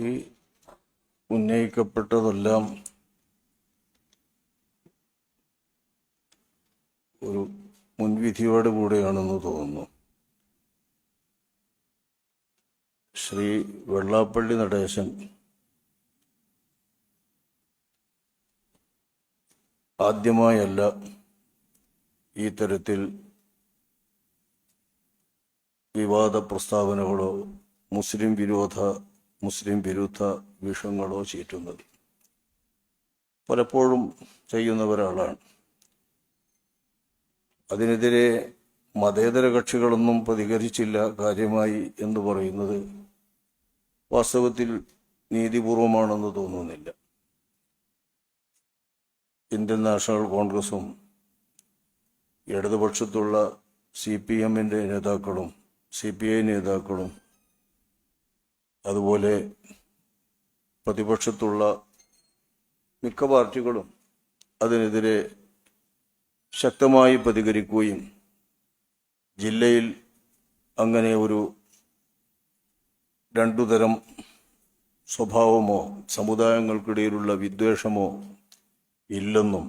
ഈ ഉന്നയിക്കപ്പെട്ടതെല്ലാം ഒരു മുൻവിധിയോട് കൂടെയാണെന്ന് തോന്നുന്നു. ശ്രീ വെള്ളാപ്പള്ളി നടേശൻ ആദ്യമായല്ല ഈ തരത്തിൽ വിവാദ പ്രസ്താവനകളോ മുസ്ലിം വിരോധ മുസ്ലിം വിരുദ്ധ വിഷങ്ങളോ ചീറ്റുന്നത്. പലപ്പോഴും ചെയ്യുന്ന ഒരാളാണ്. അതിനെതിരെ മതേതര കക്ഷികളൊന്നും പ്രതികരിച്ചില്ല കാര്യമായി എന്ന് പറയുന്നത് വാസ്തവത്തിൽ നീതിപൂർവമാണെന്ന് തോന്നുന്നില്ല. ഇന്ത്യൻ നാഷണൽ കോൺഗ്രസും ഇടതുപക്ഷത്തുള്ള സി പി എമ്മിന്റെ നേതാക്കളും സി പി ഐ നേതാക്കളും അതുപോലെ പ്രതിപക്ഷത്തുള്ള മിക്ക പാർട്ടികളും അതിനെതിരെ ശക്തമായി പ്രതികരിക്കുകയും ജില്ലയിൽ അങ്ങനെ ഒരു രണ്ടു തരം സ്വഭാവമോ സമുദായങ്ങൾക്കിടയിലുള്ള വിദ്വേഷമോ ഇല്ലെന്നും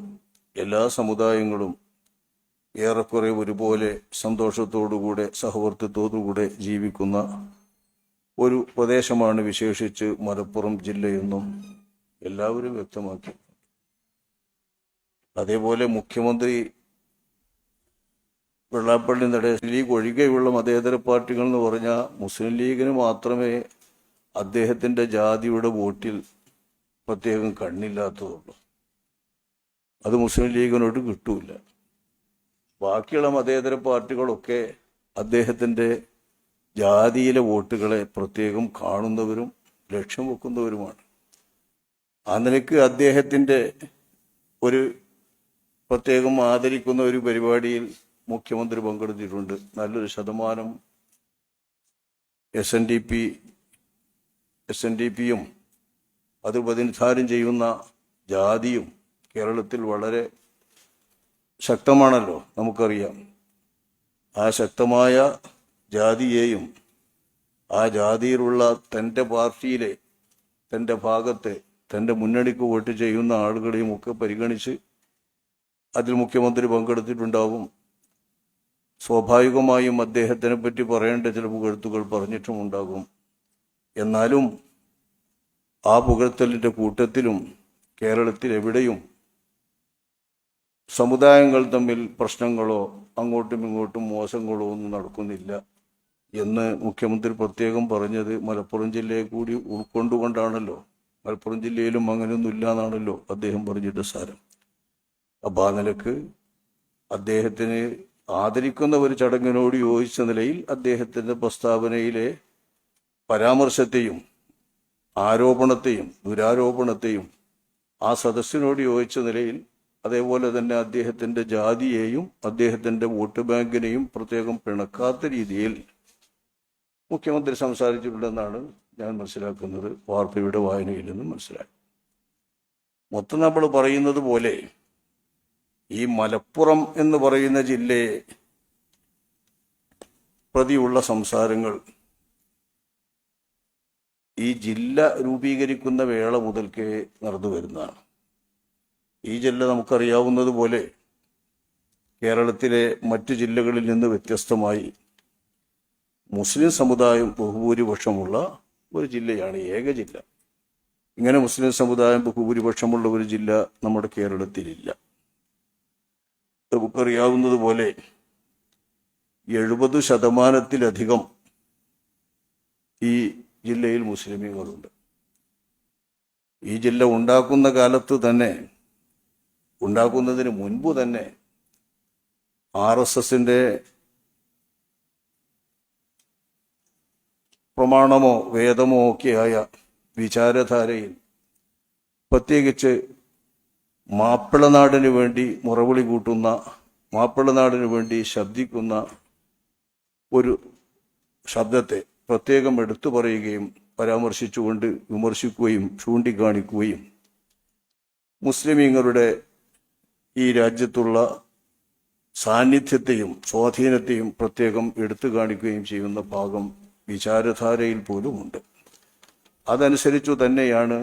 എല്ലാ സമുദായങ്ങളും ഏറെക്കുറെ ഒരുപോലെ സന്തോഷത്തോടുകൂടെ സഹവർത്തിത്വത്തോടുകൂടെ ജീവിക്കുന്ന ഒരു പ്രദേശമാണ് വിശേഷിച്ച് മലപ്പുറം ജില്ലയെന്നും എല്ലാവരും വ്യക്തമാക്കി. അതേപോലെ മുഖ്യമന്ത്രി വെള്ളാപ്പള്ളി നടേശൻ ലീഗ് ഒഴികെയുള്ള മതേതര പാർട്ടികൾ എന്ന് പറഞ്ഞാൽ മുസ്ലിം ലീഗിന് മാത്രമേ അദ്ദേഹത്തിന്റെ ജാതിയുടെ വോട്ടിൽ പ്രത്യേകം കണ്ണില്ലാത്തതുള്ളൂ. അത് മുസ്ലിം ലീഗിനോട് കിട്ടൂല. ബാക്കിയുള്ള മതേതര പാർട്ടികളൊക്കെ അദ്ദേഹത്തിന്റെ ജാതിയിലെ വോട്ടുകളെ പ്രത്യേകം കാണുന്നവരും ലക്ഷ്യം വെക്കുന്നവരുമാണ്. ആ നിലയ്ക്ക് അദ്ദേഹത്തിന്റെ ഒരു പ്രത്യേകം ആദരിക്കുന്ന ഒരു പരിപാടിയിൽ മുഖ്യമന്ത്രി പങ്കെടുത്തിട്ടുണ്ട്. നല്ലൊരു ശതമാനം S N D P S N D പിയും അത് പ്രതിനിധാനം ചെയ്യുന്ന ജാതിയും കേരളത്തിൽ വളരെ ശക്തമാണല്ലോ നമുക്കറിയാം. ആ ശക്തമായ ജാതിയെയും ആ ജാതിയിലുള്ള തന്റെ പാർട്ടിയിലെ തന്റെ ഭാഗത്തെ തന്റെ മുന്നണിക്ക് വോട്ട് ചെയ്യുന്ന ആളുകളെയും ഒക്കെ പരിഗണിച്ച് അതിൽ മുഖ്യമന്ത്രി പങ്കെടുത്തിട്ടുണ്ടാവും. സ്വാഭാവികമായും അദ്ദേഹത്തിനെ പറ്റി പറയേണ്ട ചില പുകഴ്ത്തുകൾ പറഞ്ഞിട്ടുമുണ്ടാകും എന്നാലും ആ പുകഴ്ത്തലിന്റെ കൂട്ടത്തിലും കേരളത്തിൽ എവിടെയും സമുദായങ്ങൾ തമ്മിൽ പ്രശ്നങ്ങളോ അങ്ങോട്ടും ഇങ്ങോട്ടും മോശങ്ങളോ ഒന്നും നടക്കുന്നില്ല. എന്ന് മുഖ്യമന്ത്രി പ്രത്യേകം പറഞ്ഞത് മലപ്പുറം ജില്ലയെ കൂടി ഉൾക്കൊണ്ടുകൊണ്ടാണല്ലോ. മലപ്പുറം ജില്ലയിലും അങ്ങനെയൊന്നും ഇല്ല എന്നാണല്ലോ അദ്ദേഹം പറഞ്ഞിട്ട് സാരം. അപ്പൊ ആ നിലയ്ക്ക് അദ്ദേഹത്തിന് ആദരിക്കുന്ന ഒരു ചടങ്ങിനോട് യോജിച്ച നിലയിൽ അദ്ദേഹത്തിന്റെ പ്രസ്താവനയിലെ പരാമർശത്തെയും ആരോപണത്തെയും ദുരാരോപണത്തെയും ആ സദസ്സിനോട് യോജിച്ച നിലയിൽ അതേപോലെ തന്നെ അദ്ദേഹത്തിന്റെ ജാതിയെയും അദ്ദേഹത്തിന്റെ വോട്ട് ബാങ്കിനെയും പ്രത്യേകം പിണക്കാത്ത രീതിയിൽ മുഖ്യമന്ത്രി സംസാരിച്ചിട്ടുണ്ടെന്നാണ് ഞാൻ മനസ്സിലാക്കുന്നത്. വാർത്തയുടെ വായനയിൽ നിന്നും മനസ്സിലായി. മൊത്തം നമ്മൾ പറയുന്നത് പോലെ ഈ മലപ്പുറം എന്ന് പറയുന്ന ജില്ലയെ പ്രതിയുള്ള സംസാരങ്ങൾ ഈ ജില്ല രൂപീകരിക്കുന്ന വേള മുതൽക്കേ നടന്നു വരുന്നതാണ്. ഈ ജില്ല നമുക്കറിയാവുന്നതുപോലെ കേരളത്തിലെ മറ്റു ജില്ലകളിൽ നിന്ന് വ്യത്യസ്തമായി മുസ്ലിം സമുദായം ബഹുഭൂരിപക്ഷമുള്ള ഒരു ജില്ലയാണ് ഏക ജില്ല. ഇങ്ങനെ മുസ്ലിം സമുദായം ബഹുഭൂരിപക്ഷമുള്ള ഒരു ജില്ല നമ്മുടെ കേരളത്തിലില്ല. നമുക്കറിയാവുന്നത് പോലെ എഴുപത് ശതമാനത്തിലധികം ഈ ജില്ലയിൽ മുസ്ലിമീങ്ങളുണ്ട്. ഈ ജില്ല ഉണ്ടാക്കുന്ന കാലത്ത് തന്നെ ഉണ്ടാക്കുന്നതിന് മുൻപ് തന്നെ ആർ എസ് എസിന്റെ പ്രമാണമോ വേദമോ ഒക്കെയായ വിചാരധാരയിൽ പ്രത്യേകിച്ച് മാപ്പിളനാടിന് വേണ്ടി മുറവിളി കൂട്ടുന്ന മാപ്പിളനാടിന് വേണ്ടി ശബ്ദിക്കുന്ന ഒരു ശബ്ദത്തെ പ്രത്യേകം എടുത്തു പറയുകയും പരാമർശിച്ചുകൊണ്ട് വിമർശിക്കുകയും ചൂണ്ടിക്കാണിക്കുകയും മുസ്ലിമീങ്ങളുടെ ഈ രാജ്യത്തുള്ള സാന്നിധ്യത്തെയും സ്വാധീനത്തെയും പ്രത്യേകം എടുത്തു കാണിക്കുകയും ചെയ്യുന്ന ഭാഗം വിചാരധാരയിൽ പോലുമുണ്ട് അതനുസരിച്ചു തന്നെയാണ്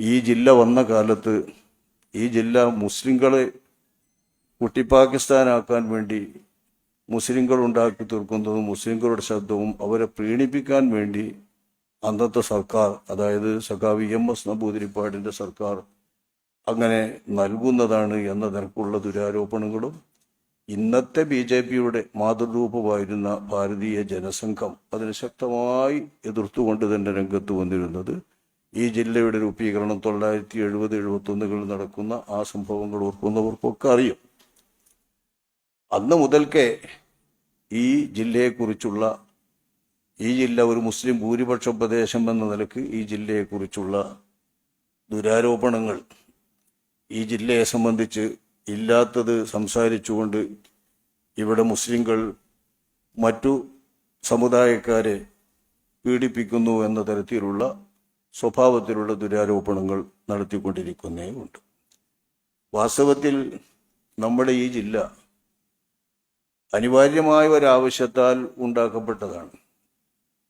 ഈ ജില്ല വന്ന കാലത്ത് ഈ ജില്ല മുസ്ലിങ്ങളെ കുട്ടി പാകിസ്ഥാനാക്കാൻ വേണ്ടി മുസ്ലിങ്ങൾ ഉണ്ടാക്കി തീർക്കുന്നതും മുസ്ലിങ്ങളുടെ ശബ്ദവും അവരെ പ്രീണിപ്പിക്കാൻ വേണ്ടി അന്നത്തെ സർക്കാർ അതായത് സഖാവ് എം എസ് നമ്പൂതിരിപ്പാടിന്റെ സർക്കാർ അങ്ങനെ നൽകുന്നതാണ് എന്ന നിരക്കുള്ള ദുരാരോപണങ്ങളും ഇന്നത്തെ ബി ജെ പിയുടെ മാതൃരൂപമായിരുന്ന ഭാരതീയ ജനസംഘം അതിന് ശക്തമായി എതിർത്തുകൊണ്ട് തന്നെ രംഗത്ത് വന്നിരുന്നത്. ഈ ജില്ലയുടെ രൂപീകരണം തൊള്ളായിരത്തി എഴുപത് എഴുപത്തി ഒന്നുകളിൽ നടക്കുന്ന ആ സംഭവങ്ങൾ ഓർക്കുന്നവർക്കൊക്കെ അറിയും. അന്ന് മുതൽക്കേ ഈ ജില്ലയെക്കുറിച്ചുള്ള ഈ ജില്ല ഒരു മുസ്ലിം ഭൂരിപക്ഷ പ്രദേശം എന്ന നിലയ്ക്ക് ഈ ജില്ലയെക്കുറിച്ചുള്ള ദുരാരോപണങ്ങൾ ഈ ജില്ലയെ സംബന്ധിച്ച് ഇല്ലാത്തത് സംസാരിച്ചുകൊണ്ട് ഇവിടെ മുസ്ലിങ്ങൾ മറ്റു സമുദായക്കാരെ പീഡിപ്പിക്കുന്നു എന്ന തരത്തിലുള്ള സ്വഭാവത്തിലുള്ള ദുരാരോപണങ്ങൾ നടത്തിക്കൊണ്ടിരിക്കുന്നേ ഉണ്ട് വാസ്തവത്തിൽ നമ്മുടെ ഈ ജില്ല അനിവാര്യമായ ഒരാവശ്യത്താൽ ഉണ്ടാക്കപ്പെട്ടതാണ്.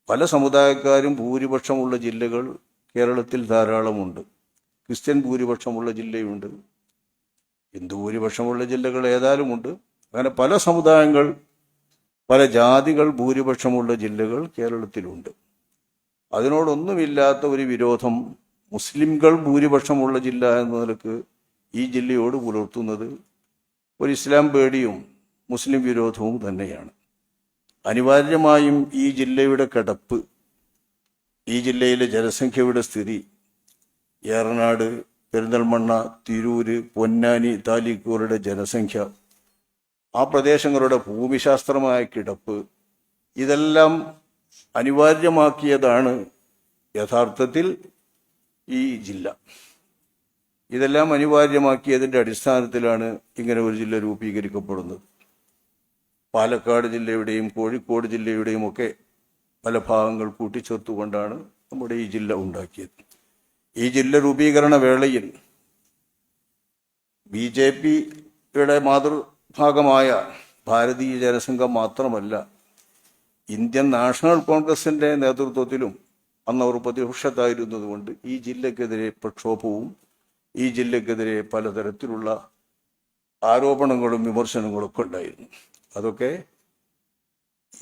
പല സമുദായക്കാരും ഭൂരിപക്ഷമുള്ള ജില്ലകൾ കേരളത്തിൽ ധാരാളമുണ്ട്. ക്രിസ്ത്യൻ ഭൂരിപക്ഷമുള്ള ജില്ലയുണ്ട്. ഹിന്ദു ഭൂരിപക്ഷമുള്ള ജില്ലകൾ ഏതായാലുമുണ്ട് അങ്ങനെ പല സമുദായങ്ങൾ പല ജാതികൾ ഭൂരിപക്ഷമുള്ള ജില്ലകൾ കേരളത്തിലുണ്ട്. അതിനോടൊന്നുമില്ലാത്ത ഒരു വിരോധം മുസ്ലിംകൾ ഭൂരിപക്ഷമുള്ള ജില്ല എന്ന നിലയ്ക്ക് ഈ ജില്ലയോട് പുലർത്തുന്നത് ഒരു ഇസ്ലാം പേടിയും മുസ്ലിം വിരോധവും തന്നെയാണ്. അനിവാര്യമായും ഈ ജില്ലയുടെ കിടപ്പ് ഈ ജില്ലയിലെ ജനസംഖ്യയുടെ സ്ഥിതി ഏറനാട് പെരിന്തൽമണ്ണ തിരൂര് പൊന്നാനി താലൂക്കുകളുടെ ജനസംഖ്യ ആ പ്രദേശങ്ങളുടെ ഭൂമിശാസ്ത്രമായ കിടപ്പ് ഇതെല്ലാം അനിവാര്യമാക്കിയതാണ് യഥാർത്ഥത്തിൽ ഈ ജില്ല. ഇതെല്ലാം അനിവാര്യമാക്കിയതിന്റെ അടിസ്ഥാനത്തിലാണ് ഇങ്ങനെ ഒരു ജില്ല രൂപീകരിക്കപ്പെടുന്നത്. പാലക്കാട് ജില്ലയുടെയും കോഴിക്കോട് ജില്ലയുടെയും ഒക്കെ പല ഭാഗങ്ങൾ കൂട്ടിച്ചേർത്തുകൊണ്ടാണ് നമ്മുടെ ഈ ജില്ല ഉണ്ടാക്കിയത്. ഈ ജില്ല രൂപീകരണ വേളയിൽ ബി ജെ പിയുടെ മാതൃഭാഗമായ ഭാരതീയ ജനസംഘം മാത്രമല്ല ഇന്ത്യൻ നാഷണൽ കോൺഗ്രസിന്റെ നേതൃത്വത്തിലും അന്ന് അവർ പ്രതിപക്ഷത്തായിരുന്നതുകൊണ്ട് ഈ ജില്ലക്കെതിരെ പ്രക്ഷോഭവും ഈ ജില്ലക്കെതിരെ പലതരത്തിലുള്ള ആരോപണങ്ങളും വിമർശനങ്ങളും ഒക്കെ ഉണ്ടായിരുന്നു. അതൊക്കെ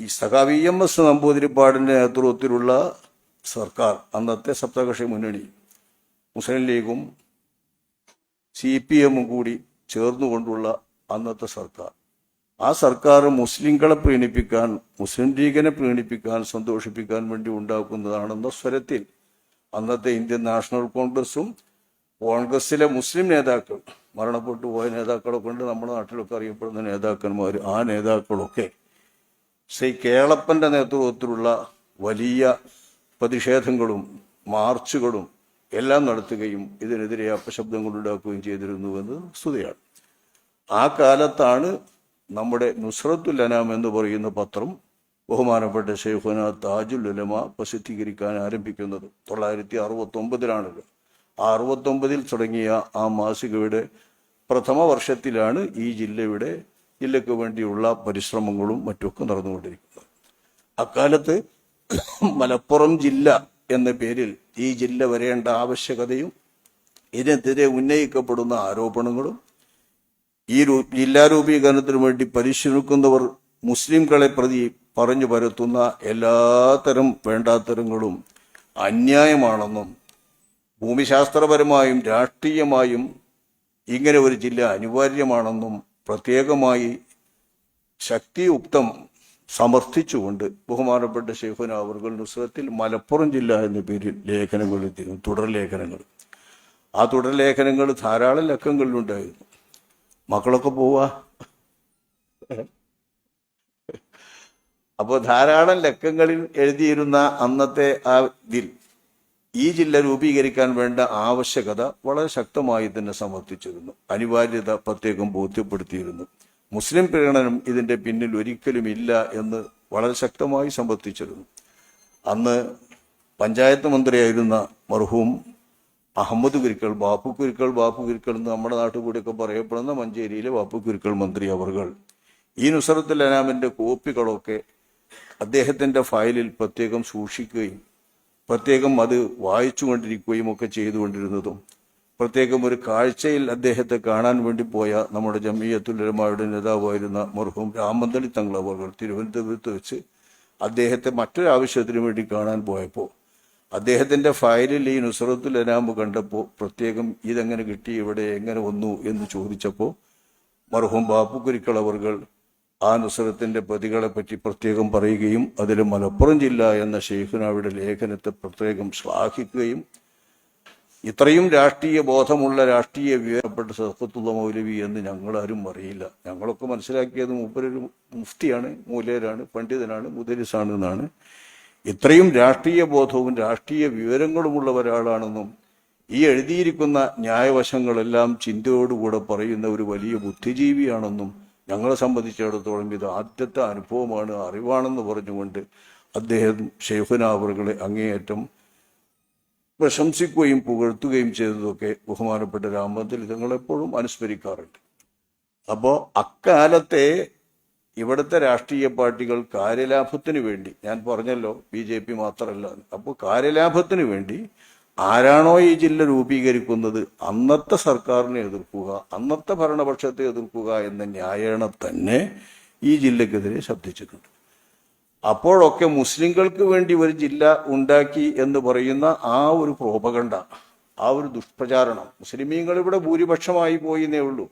ഈ സഖാവി എം എസ് നമ്പൂതിരിപ്പാടിന്റെ നേതൃത്വത്തിലുള്ള സർക്കാർ അന്നത്തെ സപ്തകക്ഷി മുന്നണി മുസ്ലിം ലീഗും സി പി എമ്മും കൂടി ചേർന്നുകൊണ്ടുള്ള അന്നത്തെ സർക്കാർ. ആ സർക്കാർ മുസ്ലിങ്ങളെ പ്രീണിപ്പിക്കാൻ മുസ്ലിം ലീഗിനെ പ്രീണിപ്പിക്കാൻ സന്തോഷിപ്പിക്കാൻ വേണ്ടി ഉണ്ടാക്കുന്നതാണെന്ന സ്വരത്തിൽ അന്നത്തെ ഇന്ത്യൻ നാഷണൽ കോൺഗ്രസും കോൺഗ്രസിലെ മുസ്ലിം നേതാക്കൾ മരണപ്പെട്ടു പോയ നേതാക്കളൊക്കെ ഉണ്ട്. നമ്മുടെ നാട്ടിലൊക്കെ അറിയപ്പെടുന്ന നേതാക്കന്മാർ ആ നേതാക്കളൊക്കെ ശ്രീ കേളപ്പന്റെ നേതൃത്വത്തിലുള്ള വലിയ പ്രതിഷേധങ്ങളും മാർച്ചുകളും എല്ലാം നടത്തുകയും ഇതിനെതിരെ അപശബ്ദങ്ങൾ ഉണ്ടാക്കുകയും ചെയ്തിരുന്നുവെന്ന് സ്തുതിയാണ്. ആ കാലത്താണ് നമ്മുടെ നുസ്രത്തുൽ അനാം എന്ന് പറയുന്ന പത്രം ബഹുമാനപ്പെട്ട ഷെയ്ഖുന താജുൽ ഉലമ പ്രസിദ്ധീകരിക്കാൻ ആരംഭിക്കുന്നത്. തൊള്ളായിരത്തി അറുപത്തി ഒമ്പതിലാണത് ആ അറുപത്തൊമ്പതിൽ തുടങ്ങിയ ആ മാസികയുടെ പ്രഥമ വർഷത്തിലാണ് ഈ ജില്ലയുടെ ജില്ലയ്ക്ക് വേണ്ടിയുള്ള പരിശ്രമങ്ങളും മറ്റുമൊക്കെ നടന്നുകൊണ്ടിരിക്കുന്നത്. അക്കാലത്ത് മലപ്പുറം ജില്ല എന്ന പേരിൽ ഈ ജില്ല വരേണ്ട ആവശ്യകതയും ഇതിനെതിരെ ഉന്നയിക്കപ്പെടുന്ന ആരോപണങ്ങളും ഈ ജില്ലാ രൂപീകരണത്തിനു വേണ്ടി പരിശ്രമിക്കുന്നവർ മുസ്ലിംകളെ പ്രതി പറഞ്ഞു പരത്തുന്ന എല്ലാത്തരം വേണ്ടാത്തരങ്ങളും അന്യായമാണെന്നും ഭൂമിശാസ്ത്രപരമായും രാഷ്ട്രീയമായും ഇങ്ങനെ ഒരു ജില്ല അനിവാര്യമാണെന്നും പ്രത്യേകമായി ശക്തിയുക്തം സമർത്ഥിച്ചുകൊണ്ട് ബഹുമാനപ്പെട്ട ഷെയ്ഖുന അവർകൾ നുസ്രത്തിൽ മലപ്പുറം ജില്ല എന്ന പേരിൽ ലേഖനങ്ങൾ എത്തിയിരുന്നു തുടർലേഖനങ്ങൾ ആ തുടർലേഖനങ്ങൾ ധാരാളം ലക്കങ്ങളിലുണ്ടായിരുന്നു. മക്കളൊക്കെ പോവാ. അപ്പോൾ ധാരാളം ലക്കങ്ങളിൽ എഴുതിയിരുന്ന അന്നത്തെ ആ ഇതിൽ ഈ ജില്ല രൂപീകരിക്കാൻ വേണ്ട ആവശ്യകത വളരെ ശക്തമായി തന്നെ സമർത്ഥിച്ചിരുന്നു. അനിവാര്യത പ്രത്യേകം ബോധ്യപ്പെടുത്തിയിരുന്നു. മുസ്ലിം പ്രീണനം ഇതിന്റെ പിന്നിൽ ഒരിക്കലും ഇല്ല എന്ന് വളരെ ശക്തമായി സമ്പർത്തിച്ചിരുന്നു അന്ന് പഞ്ചായത്ത് മന്ത്രിയായിരുന്ന മർഹൂം അഹമ്മദ് കുരുക്കൾ ബാപ്പു കുരുക്കൾ ബാപ്പു കുരുക്കൾ എന്ന് നമ്മുടെ നാട്ടിൽ കൂടിയൊക്കെ പറയപ്പെടുന്ന മഞ്ചേരിയിലെ ബാപ്പു കുരുക്കൾ മന്ത്രി അവർകൾ. ഈ നുസറത്തുൽ അനാമിന്റെ കോപ്പികളൊക്കെ അദ്ദേഹത്തിന്റെ ഫയലിൽ പ്രത്യേകം സൂക്ഷിക്കുകയും പ്രത്യേകം അത് വായിച്ചുകൊണ്ടിരിക്കുകയും ഒക്കെ ചെയ്തുകൊണ്ടിരുന്നതും പ്രത്യേകം ഒരു കാഴ്ചയിൽ അദ്ദേഹത്തെ കാണാൻ വേണ്ടി പോയ നമ്മുടെ ജമിയത്തുലമാരുടെ നേതാവായിരുന്ന മർഹൂം രാമന്തളി തങ്ങൾ അവർ തിരുവനന്തപുരത്ത് വെച്ച് അദ്ദേഹത്തെ മറ്റൊരു ആവശ്യത്തിന് വേണ്ടി കാണാൻ പോയപ്പോൾ അദ്ദേഹത്തിന്റെ ഫയലിൽ ഈ നുസറത്തുൽ അനാമ് കണ്ടപ്പോൾ പ്രത്യേകം ഇതെങ്ങനെ കിട്ടി ഇവിടെ എങ്ങനെ വന്നു എന്ന് ചോദിച്ചപ്പോൾ മർഹൂം ബാപ്പുക്കുരിക്കൾ അവർകൾ ആ നുസറത്തിന്റെ പ്രതികളെ പറ്റി പ്രത്യേകം പറയുകയും അതിൽ മലപ്പുറം ജില്ല എന്ന ഷെയ്ഖുനാവിടെ ലേഖനത്തെ പ്രത്യേകം ശ്ലാഘിക്കുകയും ഇത്രയും രാഷ്ട്രീയ ബോധമുള്ള രാഷ്ട്രീയ വിവരപ്പെട്ട സദക്കത്തുള്ള മൗലവി എന്ന് ഞങ്ങളാരും അറിയില്ല. ഞങ്ങളൊക്കെ മനസ്സിലാക്കിയത് മൂപ്പരൊരു മുഫ്തിയാണ് മൂലേരാണ് പണ്ഡിതനാണ് മുദരിസാണ് എന്നാണ് ഇത്രയും രാഷ്ട്രീയ ബോധവും രാഷ്ട്രീയ വിവരങ്ങളുമുള്ള ഒരാളാണെന്നും ഈ എഴുതിയിരിക്കുന്ന ന്യായവശങ്ങളെല്ലാം ചിന്തയോടുകൂടെ പറയുന്ന ഒരു വലിയ ബുദ്ധിജീവിയാണെന്നും ഞങ്ങളെ സംബന്ധിച്ചിടത്തോളം ഇത് ആദ്യത്തെ അനുഭവമാണ് അറിവാണെന്ന് പറഞ്ഞുകൊണ്ട് അദ്ദേഹം ഷെയ്ഖുനാവറുകളെ അങ്ങേയറ്റം പ്രശംസിക്കുകയും പുകഴ്ത്തുകയും ചെയ്തതൊക്കെ ബഹുമാനപ്പെട്ട രാമത്തിൽ എപ്പോഴും അനുസ്മരിക്കാറുണ്ട്. അപ്പോൾ അക്കാലത്തെ ഇവിടുത്തെ രാഷ്ട്രീയ പാർട്ടികൾ കാര്യലാഭത്തിന് വേണ്ടി ഞാൻ പറഞ്ഞല്ലോ ബി ജെ പി മാത്രമല്ല അപ്പോൾ കാര്യലാഭത്തിന് വേണ്ടി ആരാണോ ഈ ജില്ല രൂപീകരിക്കുന്നത് അന്നത്തെ സർക്കാരിനെ എതിർക്കുക അന്നത്തെ ഭരണപക്ഷത്തെ എതിർക്കുക എന്ന ന്യായേണ തന്നെ ഈ ജില്ലക്കെതിരെ ശബ്ദിച്ചിട്ടുണ്ട്. അപ്പോഴൊക്കെ മുസ്ലിങ്ങൾക്ക് വേണ്ടി ഒരു ജില്ല ഉണ്ടാക്കി എന്ന് പറയുന്ന ആ ഒരു പ്രോപകണ്ട ആ ഒരു ദുഷ്പ്രചാരണം മുസ്ലിമീങ്ങൾ ഇവിടെ ഭൂരിപക്ഷമായി പോയിന്നേ ഉള്ളൂ.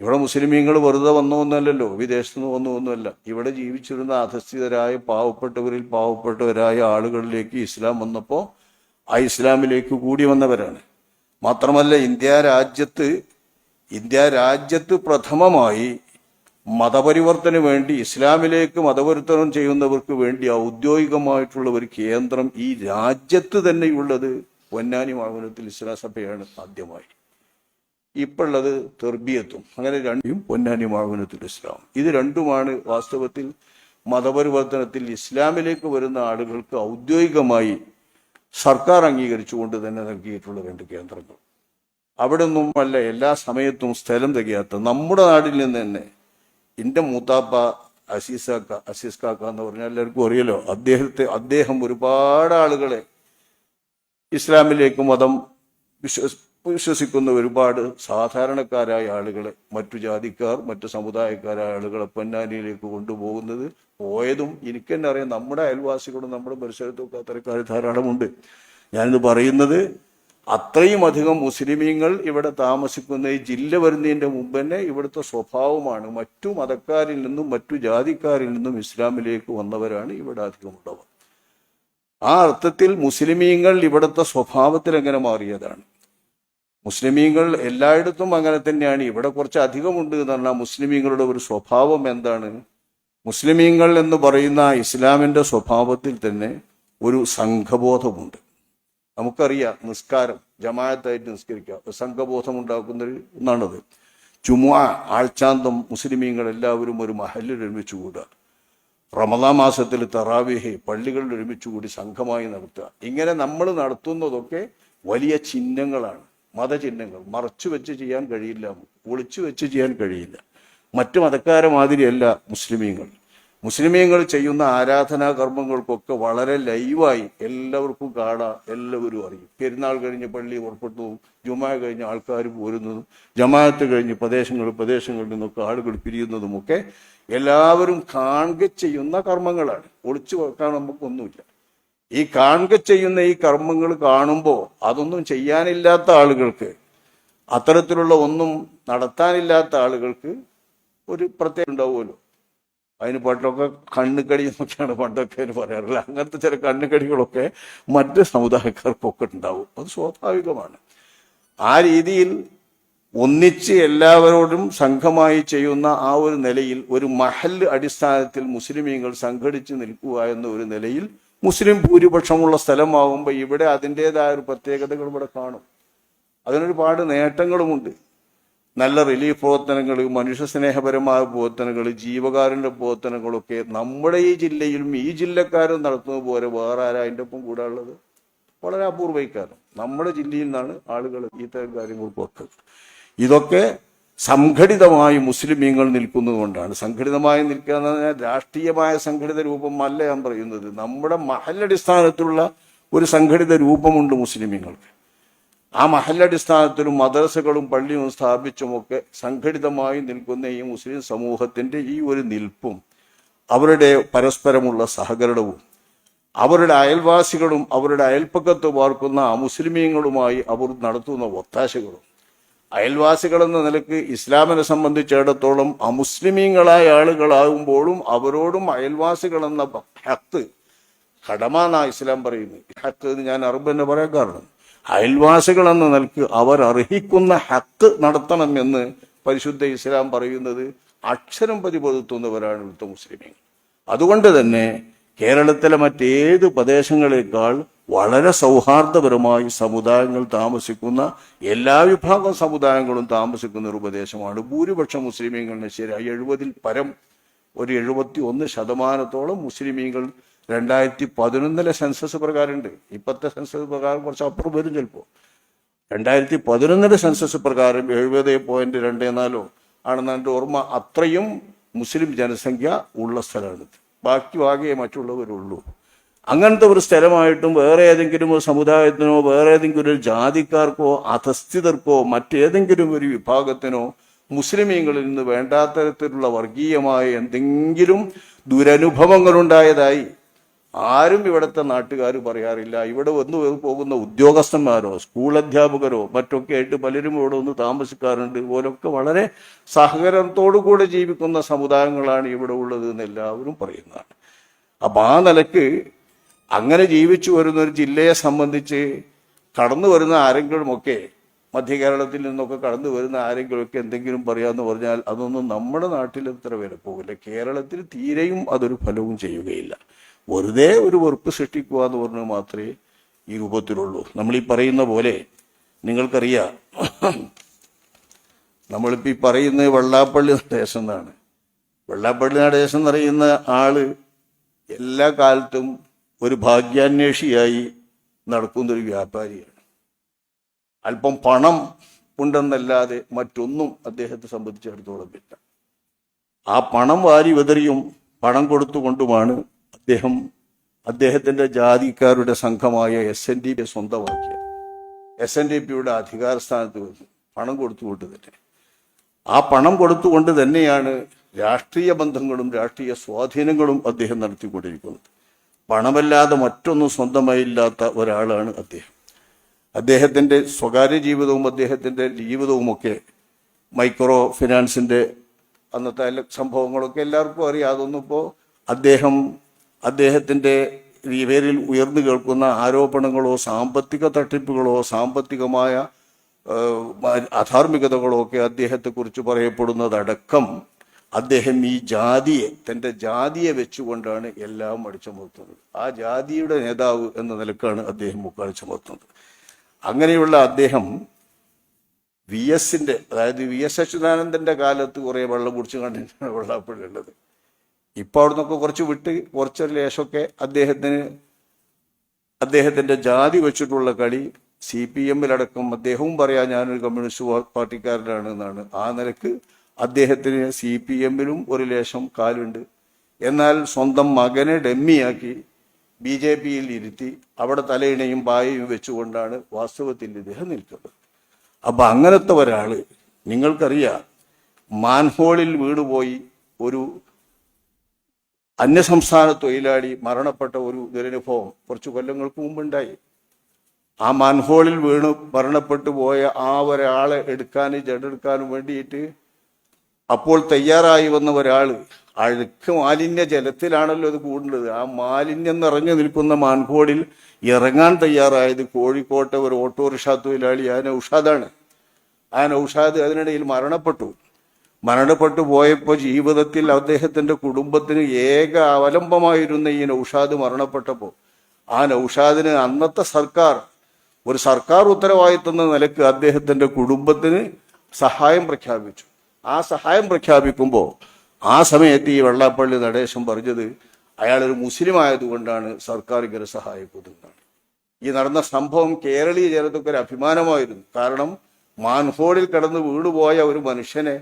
ഇവിടെ മുസ്ലിമീങ്ങൾ വെറുതെ വന്നൊന്നല്ലല്ലോ വിദേശത്ത് നിന്ന് വന്നൊന്നുമല്ല. ഇവിടെ ജീവിച്ചിരുന്ന അധസ്ഥിതരായ പാവപ്പെട്ടവരിൽ പാവപ്പെട്ടവരായ ആളുകളിലേക്ക് ഇസ്ലാം വന്നപ്പോൾ ആ ഇസ്ലാമിലേക്ക് കൂടി വന്നവരാണ്. മാത്രമല്ല ഇന്ത്യ രാജ്യത്ത് ഇന്ത്യ രാജ്യത്ത് പ്രഥമമായി മതപരിവർത്തന വേണ്ടി ഇസ്ലാമിലേക്ക് മതപരിവർത്തനം ചെയ്യുന്നവർക്ക് വേണ്ടി ഔദ്യോഗികമായിട്ടുള്ള ഒരു കേന്ദ്രം ഈ രാജ്യത്ത് തന്നെയുള്ളത് പൊന്നാനി മാവനത്തിൽ ഇസ്ലാം സഭയാണ് ആദ്യമായി. ഇപ്പോഴുള്ളത് തെർബിയത്തും അങ്ങനെ രണ്ടും പൊന്നാനി മാവനത്തിൽ ഇസ്ലാം. ഇത് രണ്ടുമാണ് വാസ്തവത്തിൽ മതപരിവർത്തനത്തിൽ ഇസ്ലാമിലേക്ക് വരുന്ന ആളുകൾക്ക് ഔദ്യോഗികമായി സർക്കാർ അംഗീകരിച്ചുകൊണ്ട് തന്നെ നൽകിയിട്ടുള്ള രണ്ട് കേന്ദ്രങ്ങൾ. അവിടെ നിന്നും അല്ല എല്ലാ സമയത്തും സ്ഥലം തികയാത്ത നമ്മുടെ നാട്ടിൽ നിന്ന് തന്നെ എന്റെ മൂത്താപ്പ അസീസാക്ക അസീസ് കാക്ക എന്ന് പറഞ്ഞാൽ എല്ലാവർക്കും അറിയല്ലോ അദ്ദേഹത്തെ അദ്ദേഹം ഒരുപാട് ആളുകളെ ഇസ്ലാമിലേക്ക് മതം വിശ്വസ് വിശ്വസിക്കുന്ന ഒരുപാട് സാധാരണക്കാരായ ആളുകളെ മറ്റു ജാതിക്കാർ മറ്റു സമുദായക്കാരായ ആളുകളെ പൊന്നാനിയിലേക്ക് കൊണ്ടുപോകുന്നത് പോയതും എനിക്ക് തന്നെ അറിയാം. നമ്മുടെ അയൽവാസികളും നമ്മുടെ പരിസരത്തൊക്കെ അത്തരക്കാർ ധാരാളമുണ്ട്. ഞാനിത് പറയുന്നത് അത്രയും അധികം മുസ്ലിമീങ്ങൾ ഇവിടെ താമസിക്കുന്ന ഈ ജില്ല വരുന്നതിന്റെ മുമ്പ് തന്നെ ഇവിടുത്തെ സ്വഭാവമാണ് മറ്റു മതക്കാരിൽ നിന്നും മറ്റു ജാതിക്കാരിൽ നിന്നും ഇസ്ലാമിലേക്ക് വന്നവരാണ് ഇവിടെ അധികമുള്ളവർ. ആ അർത്ഥത്തിൽ മുസ്ലിമീങ്ങൾ ഇവിടുത്തെ സ്വഭാവത്തിൽ എങ്ങനെ മാറിയതാണ്? മുസ്ലിമീങ്ങൾ എല്ലായിടത്തും അങ്ങനെ തന്നെയാണ്. ഇവിടെ കുറച്ച് അധികമുണ്ട് എന്ന് പറഞ്ഞാൽ മുസ്ലിമീങ്ങളുടെ ഒരു സ്വഭാവം എന്താണ്? മുസ്ലിമീങ്ങൾ എന്ന് പറയുന്ന ഇസ്ലാമിന്റെ സ്വഭാവത്തിൽ തന്നെ ഒരു സംഘബോധമുണ്ട്. നമുക്കറിയാം നിസ്കാരം ജമായത്തായിട്ട് നിസ്കരിക്കുക ഒരു സംഘബോധം ഉണ്ടാക്കുന്ന ഒന്നാണത്. ചുമ ആഴ്ചാന്തം മുസ്ലിമീങ്ങൾ എല്ലാവരും ഒരു മഹലിൽ ഒരുമിച്ച് കൂടുക. റമദാ മാസത്തിൽ തറാവിഹി പള്ളികളിൽ ഒരുമിച്ച് കൂടി സംഘമായി നടത്തുക. ഇങ്ങനെ നമ്മൾ നടത്തുന്നതൊക്കെ വലിയ ചിഹ്നങ്ങളാണ്. മതചിഹ്നങ്ങൾ. മറച്ചു വെച്ച് ചെയ്യാൻ കഴിയില്ല ഒളിച്ചു വെച്ച് ചെയ്യാൻ കഴിയില്ല. മറ്റു മതക്കാരെ മാതിരിയല്ല മുസ്ലിമീങ്ങൾ. മുസ്ലിമീങ്ങൾ ചെയ്യുന്ന ആരാധനാ കർമ്മങ്ങൾക്കൊക്കെ വളരെ ലൈവായി എല്ലാവർക്കും കാണാം എല്ലാവരും അറിയും. പെരുന്നാൾ കഴിഞ്ഞ് പള്ളി പുറപ്പെട്ടതും ജുമാ കഴിഞ്ഞ് ആൾക്കാർ പോരുന്നതും ജമാഅത്ത് കഴിഞ്ഞ് പ്രദേശങ്ങൾ പ്രദേശങ്ങളിൽ നിന്നൊക്കെ ആളുകൾ പിരിയുന്നതുമൊക്കെ എല്ലാവരും കാണുക ചെയ്യുന്ന കർമ്മങ്ങളാണ്. ഒളിച്ചു വെക്കാൻ നമുക്കൊന്നുമില്ല. ഈ കാണുക ചെയ്യുന്ന ഈ കർമ്മങ്ങൾ കാണുമ്പോൾ അതൊന്നും ചെയ്യാനില്ലാത്ത ആളുകൾക്ക് അത്തരത്തിലുള്ള ഒന്നും നടത്താനില്ലാത്ത ആളുകൾക്ക് ഒരു പ്രത്യേകം ഉണ്ടാവുമല്ലോ. അതിന് പണ്ടൊക്കെ കണ്ണുകടി എന്നൊക്കെയാണ് പണ്ടൊക്കെ അതിന് പറയാറുള്ളത്. അങ്ങനത്തെ ചില കണ്ണുകടികളൊക്കെ മറ്റ് സമുദായക്കാർക്കൊക്കെ ഉണ്ടാവും അത് സ്വാഭാവികമാണ്. ആ രീതിയിൽ ഒന്നിച്ച് എല്ലാവരോടും സംഘമായി ചെയ്യുന്ന ആ ഒരു നിലയിൽ ഒരു മഹൽ അടിസ്ഥാനത്തിൽ മുസ്ലിമീങ്ങൾ സംഘടിച്ച് നിൽക്കുക എന്ന ഒരു നിലയിൽ മുസ്ലിം ഭൂരിപക്ഷമുള്ള സ്ഥലമാകുമ്പോൾ ഇവിടെ അതിന്റെതായ ഒരു പ്രത്യേകതകൾ ഇവിടെ കാണും. അതിനൊരുപാട് നേട്ടങ്ങളുമുണ്ട്. നല്ല റിലീഫ് പ്രവർത്തനങ്ങൾ മനുഷ്യ സ്നേഹപരമായ പ്രവർത്തനങ്ങൾ ജീവകാരുണ്യ പ്രവർത്തനങ്ങളൊക്കെ നമ്മുടെ ഈ ജില്ലയിലും ഈ ജില്ലക്കാരും നടത്തുന്നത് പോലെ വേറെ ആരാ അതിന്റെ ഒപ്പം കൂടെ ഉള്ളത്? വളരെ അപൂർവൈക്കാരം നമ്മുടെ ജില്ലയിൽ നിന്നാണ് ആളുകൾ ഇത്തരം കാര്യങ്ങൾക്കൊക്കെ ഇതൊക്കെ സംഘടിതമായി മുസ്ലിമീങ്ങൾ നിൽക്കുന്നതുകൊണ്ടാണ് സംഘടിതമായി നിൽക്കുക എന്ന് പറഞ്ഞാൽ രാഷ്ട്രീയമായ സംഘടിത രൂപമല്ല ഞാൻ പറയുന്നത്. നമ്മുടെ മഹലടിസ്ഥാനത്തിലുള്ള ഒരു സംഘടിത രൂപമുണ്ട് മുസ്ലിമീങ്ങൾക്ക്. ആ മഹല്ലടിസ്ഥാനത്തിലും മദ്രസകളും പള്ളിയും സ്ഥാപിച്ചുമൊക്കെ സംഘടിതമായി നിൽക്കുന്ന ഈ മുസ്ലിം സമൂഹത്തിന്റെ ഈ ഒരു നിൽപ്പും അവരുടെ പരസ്പരമുള്ള സഹകരണവും അവരുടെ അയൽവാസികളും അവരുടെ അയൽപ്പക്കത്ത് പാർക്കുന്ന മുസ്ലിമീങ്ങളുമായി അവർ നടത്തുന്ന ഒത്താശകളും അയൽവാസികൾ എന്ന നിലയ്ക്ക് ഇസ്ലാമിനെ സംബന്ധിച്ചിടത്തോളം അമുസ്ലിമീങ്ങളായ ആളുകളാകുമ്പോഴും അവരോടും അയൽവാസികളെന്ന എന്ന ഹത്ത് കടമാന്നാ ഇസ്ലാം പറയുന്നത്. ഹക്ക് എന്ന് ഞാൻ അറബ് തന്നെ പറയാൻ കാരണം. അയൽവാസികൾ എന്ന നിലയ്ക്ക് അവർ അർഹിക്കുന്ന ഹക്ക് നടത്തണമെന്ന് പരിശുദ്ധ ഇസ്ലാം പറയുന്നത് അക്ഷരം പതിപതുത്തുന്നവരാണ് ഇവിടുത്തെ മുസ്ലിമീങ്ങൾ. അതുകൊണ്ട് തന്നെ കേരളത്തിലെ മറ്റേത് പ്രദേശങ്ങളേക്കാൾ വളരെ സൗഹാർദ്ദപരമായി സമുദായങ്ങൾ താമസിക്കുന്ന എല്ലാ വിഭാഗം സമുദായങ്ങളും താമസിക്കുന്ന ഒരു പ്രദേശമാണ്. ഭൂരിപക്ഷം മുസ്ലിമീങ്ങളുടെ ശരി എഴുപതിൽ പരം ഒരു എഴുപത്തി ഒന്ന് ശതമാനത്തോളം മുസ്ലിമീങ്ങൾ രണ്ടായിരത്തി പതിനൊന്നിലെ സെൻസസ് പ്രകാരമുണ്ട്. ഇപ്പോഴത്തെ സെൻസസ് പ്രകാരം കുറച്ച് അപ്പുറം വരും ചിലപ്പോൾ രണ്ടായിരത്തി പതിനൊന്നിലെ സെൻസസ് പ്രകാരം എഴുപത് പോയിന്റ് രണ്ട് നാലോ ആണെന്ന് എന്റെ ഓർമ്മ അത്രയും മുസ്ലിം ജനസംഖ്യ ഉള്ള സ്ഥലമാണിത് ബാക്കി ആകെ മറ്റുള്ളവരുള്ളൂ അങ്ങനത്തെ ഒരു സ്ഥലമായിട്ടും വേറെ ഏതെങ്കിലും ഒരു സമുദായത്തിനോ വേറെ ഏതെങ്കിലും ഒരു ജാതിക്കാർക്കോ അധസ്ഥിതർക്കോ മറ്റേതെങ്കിലും ഒരു വിഭാഗത്തിനോ മുസ്ലിമീങ്ങളിൽ നിന്ന് വേണ്ടാത്തരത്തിലുള്ള വർഗീയമായ എന്തെങ്കിലും ദുരനുഭവങ്ങളുണ്ടായതായി ആരും ഇവിടുത്തെ നാട്ടുകാർ പറയാറില്ല. ഇവിടെ വന്നു പോകുന്ന ഉദ്യോഗസ്ഥന്മാരോ സ്കൂൾ അധ്യാപകരോ മറ്റൊക്കെ ആയിട്ട് പലരും ഇവിടെ ഒന്ന് താമസിക്കാറുണ്ട്. ഇതുപോലൊക്കെ വളരെ സഹകരണത്തോടു കൂടെ ജീവിക്കുന്ന സമുദായങ്ങളാണ് ഇവിടെ ഉള്ളത് എന്ന് എല്ലാവരും പറയുന്നതാണ്. അപ്പം ആ നിലയ്ക്ക് അങ്ങനെ ജീവിച്ചു വരുന്ന ഒരു ജില്ലയെ സംബന്ധിച്ച് കടന്നു വരുന്ന ആരെങ്കിലുമൊക്കെ മധ്യ കേരളത്തിൽ നിന്നൊക്കെ കടന്നു വരുന്ന ആരെങ്കിലുമൊക്കെ എന്തെങ്കിലും പറയാമെന്ന് പറഞ്ഞാൽ അതൊന്നും നമ്മുടെ നാട്ടിൽ എത്ര വില പോകില്ല കേരളത്തിൽ തീരെയും അതൊരു ഫലവും ചെയ്യുകയില്ല. വെറുതെ ഒരു വെറുപ്പ് സൃഷ്ടിക്കുക എന്ന് പറഞ്ഞാൽ മാത്രമേ ഈ രൂപത്തിലുള്ളൂ. നമ്മൾ ഈ പറയുന്ന പോലെ നിങ്ങൾക്കറിയാം. നമ്മളിപ്പോൾ ഈ പറയുന്നത് വെള്ളാപ്പള്ളി നടേശൻ എന്നാണ്. വെള്ളാപ്പള്ളി നടേശൻ എന്ന് പറയുന്ന ആൾ എല്ലാ കാലത്തും ഒരു ഭാഗ്യാന്വേഷിയായി നടക്കുന്നൊരു വ്യാപാരിയാണ്. അല്പം പണം ഉണ്ടെന്നല്ലാതെ മറ്റൊന്നും അദ്ദേഹത്തെ സംബന്ധിച്ചിടത്തോളം ഇല്ല. ആ പണം വാരി വിതറിയും പണം കൊടുത്തുകൊണ്ടുമാണ് അദ്ദേഹം അദ്ദേഹത്തിന്റെ ജാതിക്കാരുടെ സംഘമായ എസ് എൻ ഡി പി സ്വന്തമാക്കിയ എസ് എൻ ഡി പിയുടെ അധികാര സ്ഥാനത്ത് പണം കൊടുത്തുകൊണ്ട് തന്നെ. ആ പണം കൊടുത്തുകൊണ്ട് തന്നെയാണ് രാഷ്ട്രീയ ബന്ധങ്ങളും രാഷ്ട്രീയ സ്വാധീനങ്ങളും അദ്ദേഹം നടത്തിക്കൊണ്ടിരിക്കുന്നത്. പണമല്ലാതെ മറ്റൊന്നും സ്വന്തമായില്ലാത്ത ഒരാളാണ് അദ്ദേഹം. അദ്ദേഹത്തിന്റെ സ്വകാര്യ ജീവിതവും അദ്ദേഹത്തിന്റെ ജീവിതവുമൊക്കെ മൈക്രോ ഫിനാൻസിന്റെ അന്നത്തെ സംഭവങ്ങളൊക്കെ എല്ലാവർക്കും അറിയാം. അതൊന്നും ഇപ്പോൾ അദ്ദേഹം അദ്ദേഹത്തിന്റെ ഈ പേരിൽ ഉയർന്നു കേൾക്കുന്ന ആരോപണങ്ങളോ സാമ്പത്തിക തട്ടിപ്പുകളോ സാമ്പത്തികമായ അധാർമികതകളോ ഒക്കെ അദ്ദേഹത്തെക്കുറിച്ച് പറയപ്പെടുന്നതടക്കം അദ്ദേഹം ഈ ജാതിയെ തന്റെ ജാതിയെ വെച്ചുകൊണ്ടാണ് എല്ലാം അടിച്ചമർത്തുന്നത്. ആ ജാതിയുടെ നേതാവ് എന്ന നിലക്കാണ് അദ്ദേഹം മുക്കാൽ ചുമത്തുന്നത് അങ്ങനെയുള്ള അദ്ദേഹം വി എസിന്റെ അതായത് വി എസ് അച്യുതാനന്ദന്റെ കാലത്ത് കുറെ വെള്ളം കുടിച്ച് കണ്ടിട്ടാണ് വെള്ളാപ്പള്ളി ഉള്ളത്. ഇപ്പൊ അവിടെ നിന്നൊക്കെ കുറച്ച് വിട്ട് കുറച്ചൊരു ലേശമൊക്കെ അദ്ദേഹത്തിന് അദ്ദേഹത്തിന്റെ ജാതി വെച്ചിട്ടുള്ള കളി സി പി എമ്മിലടക്കം അദ്ദേഹവും പറയാം ഞാനൊരു കമ്മ്യൂണിസ്റ്റ് പാർട്ടിക്കാരനാണ് എന്നാണ്. ആ നിലയ്ക്ക് അദ്ദേഹത്തിന് സി പി എമ്മിലും ഒരു ലേശം കാലുണ്ട്. എന്നാൽ സ്വന്തം മകനെ ഡെമ്മിയാക്കി ബി ജെ പിയിൽ ഇരുത്തി അവിടെ തലയിണയും പായയും വെച്ചുകൊണ്ടാണ് വാസ്തവത്തിൽ ഇദ്ദേഹം നിൽക്കുന്നത്. അപ്പൊ അങ്ങനത്തെ ഒരാൾ നിങ്ങൾക്കറിയാം മാൻഹോളിൽ വീണുപോയി ഒരു അന്യസംസ്ഥാന തൊഴിലാളി മരണപ്പെട്ട ഒരു ദുരനുഭവം കുറച്ച് കൊല്ലങ്ങൾക്ക് മുമ്പുണ്ടായി. ആ മാൻഹോളിൽ വീണ് മരണപ്പെട്ടു പോയ ആ ഒരാളെ എടുക്കാൻ ജഡെടുക്കാനും വേണ്ടിയിട്ട് അപ്പോൾ തയ്യാറായി വന്ന ഒരാൾ അഴുക്ക് മാലിന്യ ജലത്തിലാണല്ലോ ഇത് കൂടുന്നത്. ആ മാലിന്യം നിറഞ്ഞു നിൽക്കുന്ന മാൻഹോളിൽ ഇറങ്ങാൻ തയ്യാറായത് കോഴിക്കോട്ടെ ഒരു ഓട്ടോറിക്ഷ തൊഴിലാളി ആ നൌഷാദാണ്. ആ നൌഷാദ് അതിനിടയിൽ മരണപ്പെട്ടു. മരണപ്പെട്ടു പോയപ്പോൾ ജീവിതത്തിൽ അദ്ദേഹത്തിന്റെ കുടുംബത്തിന് ഏക അവലംബമായിരുന്ന ഈ നൌഷാദ് മരണപ്പെട്ടപ്പോൾ ആ നൌഷാദിന് അന്നത്തെ സർക്കാർ ഒരു സർക്കാർ ഉത്തരവാദിത്വം എന്ന നിലയ്ക്ക് അദ്ദേഹത്തിന്റെ കുടുംബത്തിന് സഹായം പ്രഖ്യാപിച്ചു. ആ സഹായം പ്രഖ്യാപിക്കുമ്പോൾ ആ സമയത്ത് ഈ വെള്ളാപ്പള്ളി നടേശം പറഞ്ഞത് അയാളൊരു മുസ്ലിം ആയതുകൊണ്ടാണ് സർക്കാർ ഇങ്ങനെ സഹായിക്കുന്നതാണ് ഈ നടന്ന സംഭവം കേരളീയ ജനതയ്ക്ക് ഒരു അഭിമാനമായിരുന്നു. കാരണം മാൻഹോളിൽ കിടന്ന് വീണുപോയ ഒരു മനുഷ്യനെ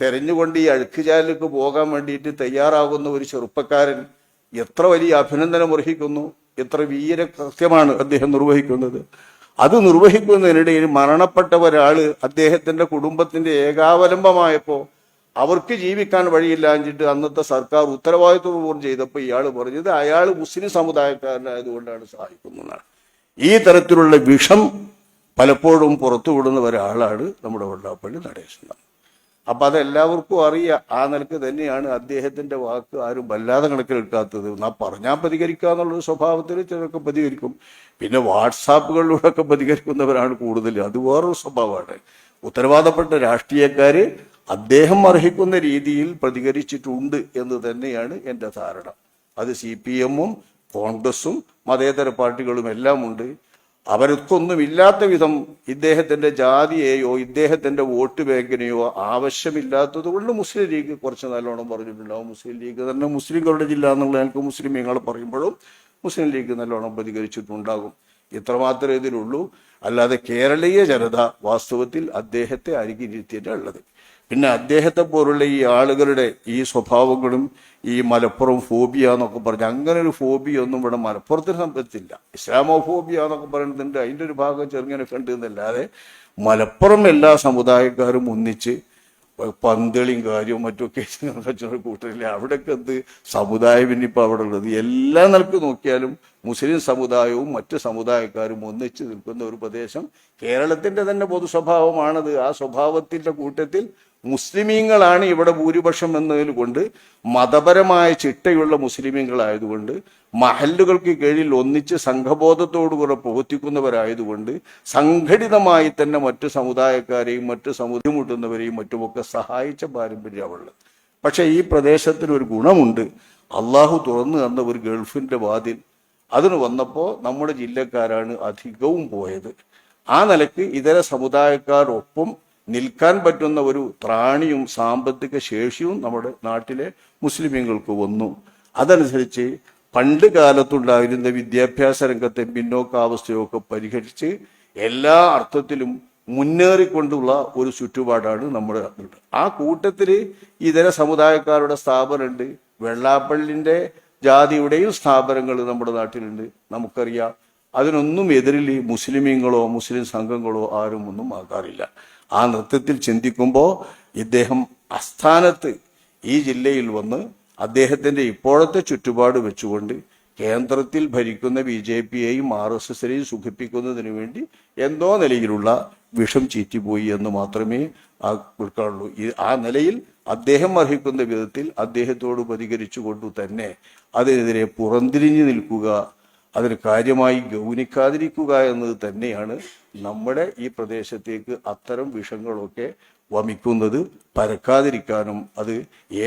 തെരഞ്ഞുകൊണ്ട് ഈ അഴുക്കുചാലിലേക്ക് പോകാൻ വേണ്ടിയിട്ട് തയ്യാറാകുന്ന ഒരു ചെറുപ്പക്കാരൻ എത്ര വലിയ അഭിനന്ദനം അർഹിക്കുന്നു എത്ര വീര കൃത്യമാണ് അദ്ദേഹം നിർവഹിക്കുന്നത്. അത് നിർവഹിക്കുന്നതിനിടയിൽ മരണപ്പെട്ട ഒരാൾ അദ്ദേഹത്തിന്റെ കുടുംബത്തിന്റെ ഏകാവലംബമായപ്പോ അവർക്ക് ജീവിക്കാൻ വഴിയില്ലാഞ്ഞിട്ട് അന്നത്തെ സർക്കാർ ഉത്തരവാദിത്വപൂർവം ചെയ്തപ്പോൾ ഇയാൾ പറഞ്ഞത് അയാൾ മുസ്ലിം സമുദായക്കാരനായതുകൊണ്ടാണ് സഹായിക്കുന്നതാണ്. ഈ തരത്തിലുള്ള വിഷം പലപ്പോഴും പുറത്തു വിടുന്ന ഒരാളാണ് നമ്മുടെ വെള്ളാപ്പള്ളി നടേശൻ. അപ്പൊ അതെല്ലാവർക്കും അറിയാം. ആ നിലയ്ക്ക് തന്നെയാണ് അദ്ദേഹത്തിന്റെ വാക്ക് ആരും വല്ലാതെ കണക്കിലെടുക്കാത്തത്. എന്നാ പറഞ്ഞാൽ പ്രതികരിക്കുക എന്നുള്ള സ്വഭാവത്തിൽ ചിലരൊക്കെ പ്രതികരിക്കും. പിന്നെ വാട്സാപ്പുകളിലൂടെ ഒക്കെ പ്രതികരിക്കുന്നവരാണ് കൂടുതൽ അത് വേറൊരു സ്വഭാവമാണ്. ഉത്തരവാദപ്പെട്ട രാഷ്ട്രീയക്കാര് അദ്ദേഹം അർഹിക്കുന്ന രീതിയിൽ പ്രതികരിച്ചിട്ടുണ്ട് എന്ന് തന്നെയാണ് എന്റെ ധാരണ. അത് സി പി എമ്മും കോൺഗ്രസും മതേതര പാർട്ടികളും എല്ലാം ഉണ്ട് അവർക്കൊന്നും ഇല്ലാത്ത വിധം ഇദ്ദേഹത്തിന്റെ ജാതിയെയോ ഇദ്ദേഹത്തിന്റെ വോട്ട് ബാങ്കിനെയോ ആവശ്യമില്ലാത്തത് കൊണ്ട് മുസ്ലിം ലീഗ് കുറച്ച് നല്ലോണം പറഞ്ഞിട്ടുണ്ടാവും. മുസ്ലിം ലീഗ് തന്നെ മുസ്ലിങ്ങളുടെ ജില്ല എന്നുള്ള എനിക്ക് മുസ്ലിമീങ്ങൾ പറയുമ്പോഴും മുസ്ലിം ലീഗ് നല്ലോണം പ്രതികരിച്ചിട്ടുണ്ടാകും. ഇത്രമാത്രം ഇതിലുള്ളൂ. അല്ലാതെ കേരളീയ ജനത വാസ്തവത്തിൽ അദ്ദേഹത്തെ അരികിരുത്തിയിട്ട് ഉള്ളത് പിന്നെ അദ്ദേഹത്തെ പോലുള്ള ഈ ആളുകളുടെ ഈ സ്വഭാവങ്ങളും ഈ മലപ്പുറം ഫോബിയ എന്നൊക്കെ പറഞ്ഞ് അങ്ങനെ ഒരു ഫോബിയ ഒന്നും ഇവിടെ മലപ്പുറത്തിന് സംബന്ധിച്ചില്ല. ഇസ്ലാമോ ഫോബിയ എന്നൊക്കെ പറയുന്നുണ്ട് അതിന്റെ ഒരു ഭാഗം ചെറുങ്ങനെ ഉണ്ട് എന്നല്ലാതെ മലപ്പുറം എല്ലാ സമുദായക്കാരും ഒന്നിച്ച് പന്തളിയും കാര്യവും മറ്റൊക്കെ കൂട്ടറില്ല അവിടെയൊക്കെ എന്ത് സമുദായം ഇനിയിപ്പോൾ അവിടെ ഉള്ളത്? എല്ലാ നിലയ്ക്ക് നോക്കിയാലും മുസ്ലിം സമുദായവും മറ്റ് സമുദായക്കാരും ഒന്നിച്ച് നിൽക്കുന്ന ഒരു പ്രദേശം കേരളത്തിന്റെ തന്നെ പൊതു സ്വഭാവമാണത് ആ സ്വഭാവത്തിന്റെ കൂട്ടത്തിൽ മുസ്ലിമീങ്ങളാണ് ഇവിടെ ഭൂരിപക്ഷം എന്നതിൽ കൊണ്ട് മതപരമായ ചിട്ടയുള്ള മുസ്ലിമീങ്ങളായതുകൊണ്ട് മഹല്ലുകൾക്ക് കീഴിൽ ഒന്നിച്ച് സംഘബോധത്തോടുകൂടെ പ്രവർത്തിക്കുന്നവരായതുകൊണ്ട് സംഘടിതമായി തന്നെ മറ്റു സമുദായക്കാരെയും മറ്റു സമുദ്രമുട്ടുന്നവരെയും മറ്റുമൊക്കെ സഹായിച്ച പാരമ്പര്യമുള്ളത് പക്ഷെ ഈ പ്രദേശത്തിന് ഒരു ഗുണമുണ്ട്. അള്ളാഹു തുറന്നു തന്ന ഒരു ഗൾഫിന്റെ വാതിൽ അതിന് വന്നപ്പോൾ നമ്മുടെ ജില്ലക്കാരാണ് അധികവും പോയത്. ആ നിലയ്ക്ക് ഇതര സമുദായക്കാരൊപ്പം നിൽക്കാൻ പറ്റുന്ന ഒരു ത്രാണിയും സാമ്പത്തിക ശേഷിയും നമ്മുടെ നാട്ടിലെ മുസ്ലിമീങ്ങൾക്ക് വന്നു. അതനുസരിച്ച് പണ്ട് കാലത്തുണ്ടായിരുന്ന വിദ്യാഭ്യാസ രംഗത്തെ പിന്നോക്കാവസ്ഥയൊക്കെ പരിഹരിച്ച് എല്ലാ അർത്ഥത്തിലും മുന്നേറിക്കൊണ്ടുള്ള ഒരു ചുറ്റുപാടാണ് നമ്മുടെ നാട്ടിലുള്ളത് ആ കൂട്ടത്തിൽ ഇതര സമുദായക്കാരുടെ സ്ഥാപനമുണ്ട്. വെള്ളാപ്പള്ളിന്റെ ജാതിയുടെയും സ്ഥാപനങ്ങൾ നമ്മുടെ നാട്ടിലുണ്ട്. നമുക്കറിയാം അതിനൊന്നും എതിരിൽ ഈ മുസ്ലിമീങ്ങളോ മുസ്ലിം സംഘങ്ങളോ ആരും ഒന്നും ആകാറില്ല. ആ നൃത്തത്തിൽ ചിന്തിക്കുമ്പോൾ ഇദ്ദേഹം അസ്ഥാനത്ത് ഈ ജില്ലയിൽ വന്ന് അദ്ദേഹത്തിന്റെ ഇപ്പോഴത്തെ ചുറ്റുപാട് വെച്ചുകൊണ്ട് കേന്ദ്രത്തിൽ ഭരിക്കുന്ന ബി ജെ പിയെയും ആർ എസ് എസിനെയും സുഖിപ്പിക്കുന്നതിന് വേണ്ടി എന്തോ നിലയിലുള്ള വിഷം ചീറ്റിപ്പോയി എന്ന് മാത്രമേ ആ ഉൾക്കാണുള്ളൂ. ആ നിലയിൽ അദ്ദേഹം അർഹിക്കുന്ന വിധത്തിൽ അദ്ദേഹത്തോട് പ്രതികരിച്ചുകൊണ്ടു തന്നെ അതിനെതിരെ പുറന്തിരിഞ്ഞു നിൽക്കുക അതിന് കാര്യമായി ഗൗനിക്കാതിരിക്കുക എന്നത് തന്നെയാണ് നമ്മുടെ ഈ പ്രദേശത്തേക്ക് അത്തരം വിഷങ്ങളൊക്കെ വമിക്കുന്നത് പരക്കാതിരിക്കാനും അത്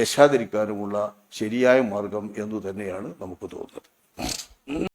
ഏശാതിരിക്കാനുമുള്ള ശരിയായ മാർഗം എന്നു തന്നെയാണ് നമുക്ക് തോന്നുന്നത്.